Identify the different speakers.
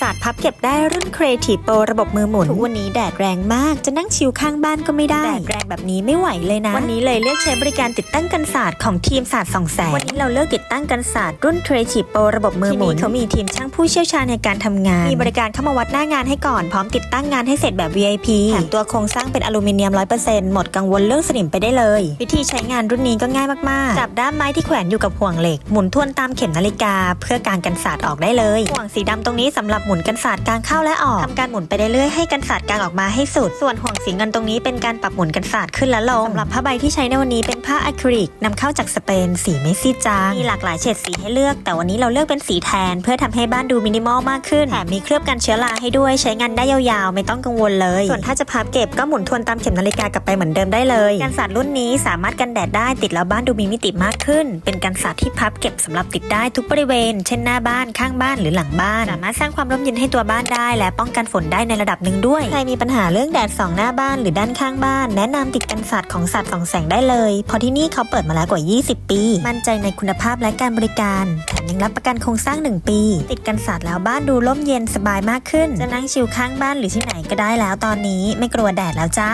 Speaker 1: ศาสตร์พับเก็บได้รุ่น Creative Pro ระบบมือหมุน ทุกวันนี้แดดแรงมากจะนั่งชิลข้างบ้านก็ไม่ได้ แดดแรงแบบนี้ไม่ไหวเลยนะ วันนี้เลยเลือกใช้บริการติดตั้งกันศาสตร์ของทีมศาสตร์สองแสง วันนี้เราเลือกติดตั้งกันศาสตร์รุ่น Creative Pro ระบบมือหมุนเขามีทีมช่างผู้เชี่ยวชาญในการทำงาน มีบริการเข้ามาวัดหน้างานให้ก่อนพร้อมติดตั้งงานให้เสร็จแบบ VIP แถมตัวโครงสร้างเป็นอลูมิเนียม100%หมดกังวลเรื่องสนิมไปได้เลย วิธีใช้งานรุ่นนี้ก็ง่ายมากๆจับด้ามไม้ที่แขวนอยู่กับห่วงเหล็กหมุนทวนตามเข็มนาฬิกา เพื่อการกันศาสตร์ออกได้เลยห่วงสีดำตรงนี้สำหรับหมุนกันศาสตร์กลางเข้าและออกทำการหมุนไปเรื่อยๆให้กันศาสตร์กลางออกมาให้สุด ส่วนห่วงสีเงินตรงนี้เป็นการปรับหมุนกันศาสตร์ขึ้นและลงสำหรับผ้าใบที่ใช้ในวันนี้เป็นผ้าอะคริลิกนำเข้าจากสเปนสีไม่ซีดจางมีหลากหลายเฉดสีให้เลือก แต่วันนี้เราเลือกเป็นสีแทน เพื่อทำให้บ้านดูมินิมอลมากขึ้นแถมมีเคลือบกันเชื้อราให้ด้วยใช้งานได้ยาวๆ ไม่ต้องกังวลเลย ส่วนถ้าจะพับเก็บก็หมุนทวนตามเข็มนาฬิกากลับไปเหมือนเดิมได้เลยกันศาสตร์รุ่นนี้สามารถกันแดดได้ติดแล้วบ้านดูมีมิติมากขึ้น เป็นกันศาสตร์ที่พับเก็บสำหรับติดได้ทุกบริเวณ เช่นหน้าบ้านข้างบ้านหรือหลังบ้านสามารถสร้างความร่มเย็นให้ตัวบ้านได้ และป้องกันฝนได้ในระดับหนึ่งด้วย ใครมีปัญหาเรื่องแดดสองหน้าบ้านหรือด้านข้างบ้าน แนะนำติดกันศาสตร์ของศาสตร์สองแสงได้เลย เพราะที่นี่เขาเปิดมาแล้วกว่า 20 ปี มั่นใจในคุณภาพและการบริการแถมยังรับประกันโครงสร้าง 1 ปี ติดกันศาสตร์แล้วบ้านดูร่มเย็นสบายมากขึ้น จะนั่งชิลข้างบ้านหรือที่ไหนก็ได้แล้วตอนนี้ ไม่กลัวแดดแล้วจ้า